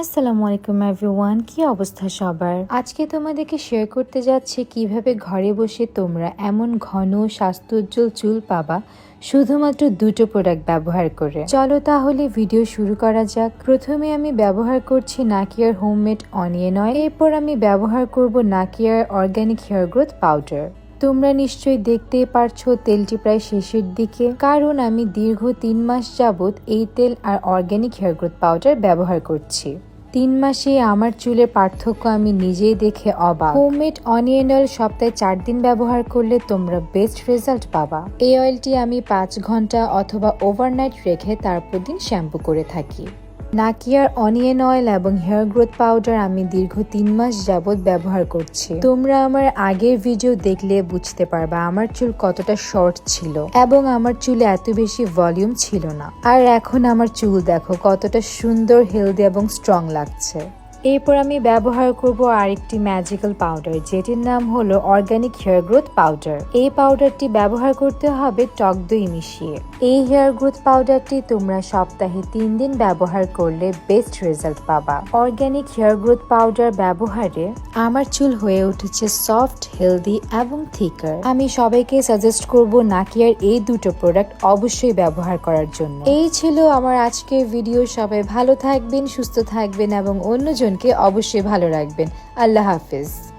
আসসালামু আলাইকুম এভরিওয়ান কি অবস্থা সবার? আজকে তোমাদেরকে শেয়ার করতে যাচ্ছি কীভাবে ঘরে বসে তোমরা এমন ঘন, স্বাস্থ্যোজ্জ্বল চুল পাবা, শুধুমাত্র দুটো প্রোডাক্ট ব্যবহার করে। চলো তাহলে ভিডিও শুরু করা যাক। প্রথমে আমি ব্যবহার করছি নাকিয়ার হোমমেড অনিয়ন অয়েল এরপর আমি ব্যবহার করব নাকিয়ার অর্গানিক হেয়ার গ্রোথ পাউডার তোমরা নিশ্চয়ই দেখতে পারছ তেলটি প্রায় শেষের দিকে। কারণ আমি দীর্ঘ তিন মাস যাবৎ এই তেল আর অর্গ্যানিক হেয়ার গ্রোথ পাউডার ব্যবহার করছি। তিন মাসে আমার চুলের পার্থক্য আমি নিজেই দেখে অবাক। হোমমেড অনিয়ন সপ্তাহে চার দিন ব্যবহার করলে তোমরা বেস্ট রেজাল্ট পাবা। এই অয়েলটি আমি পাঁচ ঘণ্টা অথবা ওভারনাইট রেখে তারপর দিন শ্যাম্পু করে থাকি। নাকিয়ার অনিয়ন অয়েল এবং হেয়ার গ্রোথ পাউডার আমি দীর্ঘ তিন মাস যাবৎ ব্যবহার করছি। তোমরা আমার আগের ভিডিও দেখলে বুঝতে পারবা আমার চুল কতটা শর্ট ছিল এবং আমার চুলে এত বেশি ভলিউম ছিল না। আর এখন আমার চুল দেখো কতটা সুন্দর, হেলদি এবং স্ট্রং লাগছে। এরপর আমি ব্যবহার করব আরেকটি ম্যাজিক্যাল পাউডার যেটির নাম হলো অর্গানিক হেয়ার গ্রোথ পাউডার এই পাউডারটি ব্যবহার করতে হবে টক দই মিশিয়ে। এই হেয়ার গ্রোথ পাউডারটি তোমরা সপ্তাহে তিন দিন ব্যবহার করলে বেস্ট রেজাল্ট পাবা। অর্গানিক হেয়ার গ্রোথ পাউডার ব্যবহারে আমার চুল হয়ে উঠেছে সফট হেলদি এবং থিকার আমি সবাইকে সাজেস্ট করব নাকিয়ার এই দুটো প্রোডাক্ট অবশ্যই ব্যবহার করার জন্য। এই ছিল আমার আজকের ভিডিও সবাই ভালো থাকবেন, সুস্থ থাকবেন এবং অন্যজনকে অবশ্যই ভালো রাখবেন। আল্লাহ হাফিজ।